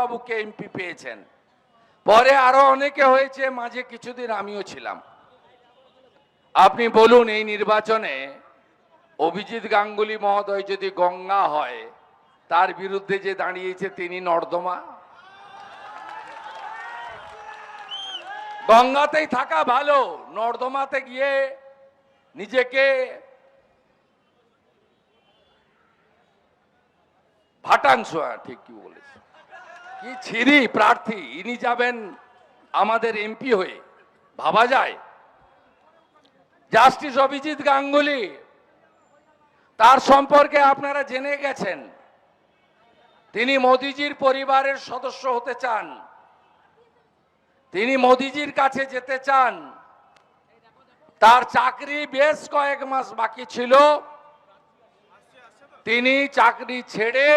বাবুকে এমপি পেয়েছেন। পরে আরও অনেকে হয়েছে, মাঝে কিছুদিন আমিও ছিলাম। আপনি বলুন, এই নির্বাচনে অভিজিৎ গাঙ্গুলি মহোদয় যদি গঙ্গা হয়, তার বিরুদ্ধে যে দাঁড়িয়েছে তিনি নর্দমা? গঙ্গাতেই থাকা ভালো, নর্দমাতে গিয়ে নিজেকে ভাটাংশ ঠিক কি বলেছে। কি ছিরি প্রার্থী? ইনি যাবেন আমাদের এমপি হয়ে। ভাবা যায়? জাস্টিস অভিজিৎ গাঙ্গুলি, তার সম্পর্কে আপনারা জেনে গেছেন। তিনি মোদিজির পরিবারের সদস্য হতে চান। তিনি মোদিজির কাছে যেতে চান। তার চাকরি বেশ কয়েক মাস বাকি ছিল। তিনি চাকরি ছেড়ে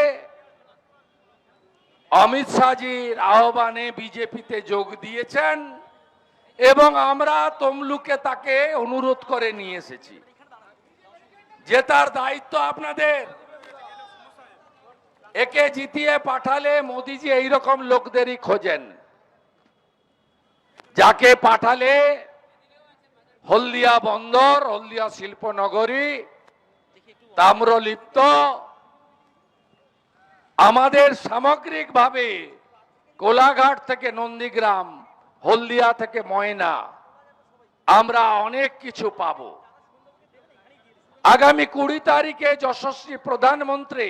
অমিত শাহজির আহ্বানে বিজেপিতে যোগ দিয়েছেন এবং আমরা তমলুকে তাকে অনুরোধ করে নিয়ে এসেছি। যে তার দায়িত্ব আপনাদের। একে জিতিয়ে পাঠালে মোদিজি এইরকম লোকদেরই খোঁজেন। যাকে পাঠালে হলদিয়া বন্দর, হলদিয়া শিল্পনগরী, তাম্রলিপ্ত আমাদের সামগ্রিকভাবে কোলাঘাট থেকে নন্দীগ্রাম, হলদিয়া থেকে ময়না, আমরা অনেক কিছু পাব। আগামী কুড়ি তারিখে যশস্বী প্রধানমন্ত্রী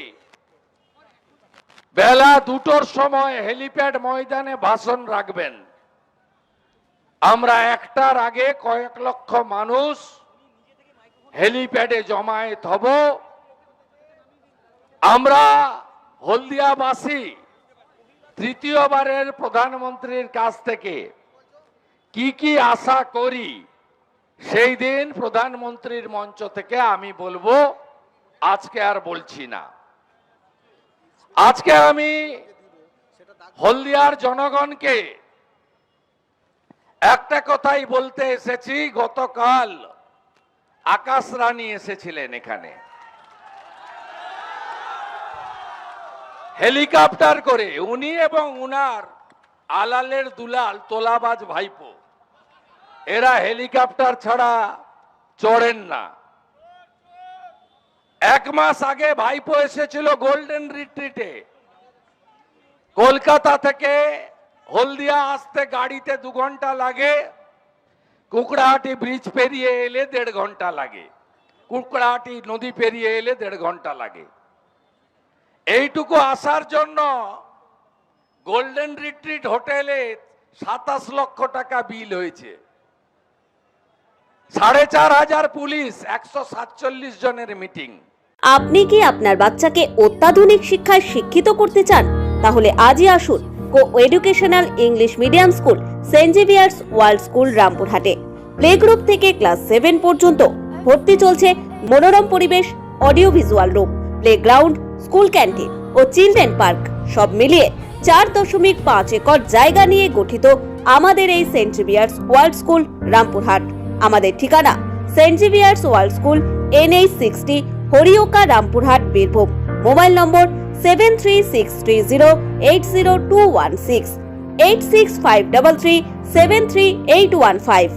বেলা দুটোর সময় হেলিপ্যাড ময়দানে ভাষণ রাখবেন। আমরা একটার আগে কয়েক লক্ষ মানুষ হেলিপ্যাডে জমায়েত হব। আমরা হলদিয়াবাসী তৃতীয়বারের প্রধানমন্ত্রীর কাছ থেকে কি কি আশা করি, সেই দিন প্রধানমন্ত্রীর মঞ্চ থেকে আমি বলব, আজকে আর বলছি না। আজকে আমি হলদিয়ার জনগণকে একটা কথাই বলতে এসেছি, গতকাল আকাশ রানী এসেছিলেন এখানে। হেলিকপ্টার করে উনি এবং উনার আলালের দুলাল তোলাবাজ ভাইপো। এরা হেলিকপ্টার ছাড়া চড়েন না। এক মাস আগে ভাইপো এসেছিল গোল্ডেন রিট্রিটে। কলকাতা থেকে হলদিয়া আসতে গাড়িতে দু ঘণ্টা লাগে। কুকড়াহাটি ব্রিজ পেরিয়ে এলে দেড় ঘণ্টা লাগে। কুকড়াহাটি নদী পেরিয়ে এলে দেড় ঘণ্টা লাগে। এইটুকু আসার জন্য গোল্ডেন রিট্রিট হোটেলে সাতাশ লক্ষ টাকা বিল হয়েছে। সাড়ে চার হাজার পুলিশ, একশো সাতচল্লিশ জনের মিটিং। আপনি কি আপনার বাচ্চাকে অত্যাধুনিক শিক্ষায় শিক্ষিত করতে চান? তাহলে আজই আসুন co educational English medium school Saint Xavier's World School রামপুরহাটে। Play group থেকে ক্লাস সেভেন পর্যন্ত ভর্তি চলছে মনোরম পরিবেশ audio visual room playground school canteen ও চিলড্রেন পার্ক, সব মিলিয়ে চার দশমিক পাঁচ একর জায়গা নিয়ে গঠিত আমাদের এই Saint Xavier's World School, Rampurhat. আমাদের ঠিকানা Saint Xavier's World School, NH sixty, Harioka, Rampurhat, Birbhum. Mobile number seven three six three zero eight zero two one six, eight six five double three, seven three eight one five.